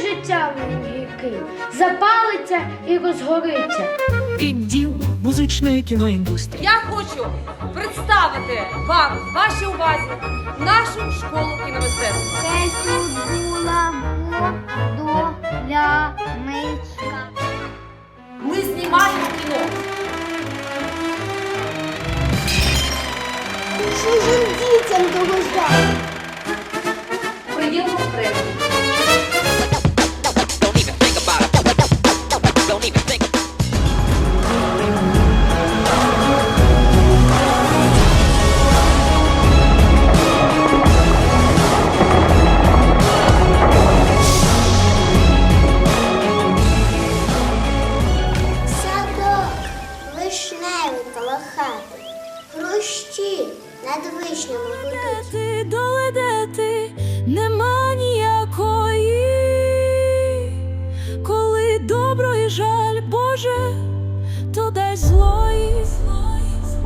життя він гіркий, запалиться і розгориться. Відділ музичної кіноіндустрії. Я хочу представити вам вашій увазі нашу школу кіномистецтва. Це тут була водолямичка. Ми знімаємо кіно. Ж дітям того ждати? Приділимо премію. Хрущі над вишнями гудуть. Ти доледети нема ніякої, коли добро і жаль Боже, то дай злої.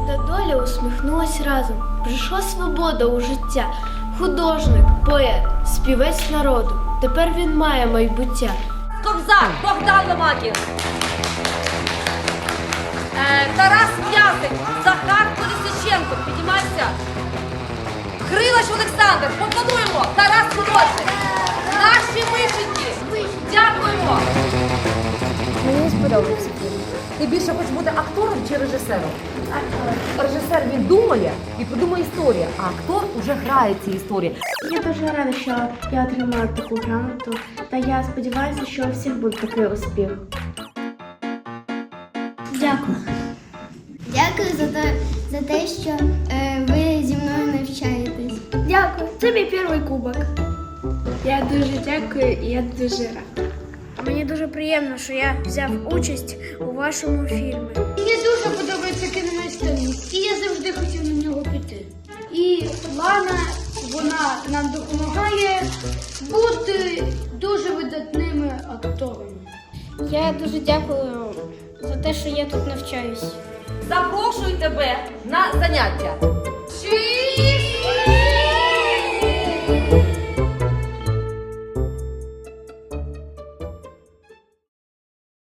Та доля усміхнулась разом. Прийшла свобода у життя. Художник, поет, співець народу. Тепер він має майбуття. Ковзар Богдан Ломакін. Олександр, поплануємо. Тарас Молодший. Наші вишеньки. Дякуємо. Мені сподобався фільм. Ти більше хочеш бути актором чи режисером? Режисер він думає і придумує історію, а актор уже грає ці історії. Я дуже рада, що я отримала таку грамоту, та я сподіваюся, що у всіх буде такий успіх. Дякую. Дякую за те, за те що е, ви Це мій перший кубок. Я дуже дякую і я дуже рада. Мені дуже приємно, що я взяв участь у вашому фільмі. Мені дуже подобається кіномайстерність, і я завжди хотів на нього піти. І Лана, вона нам допомагає бути дуже видатними акторами. Я дуже дякую за те, що я тут навчаюсь. Запрошую тебе на заняття.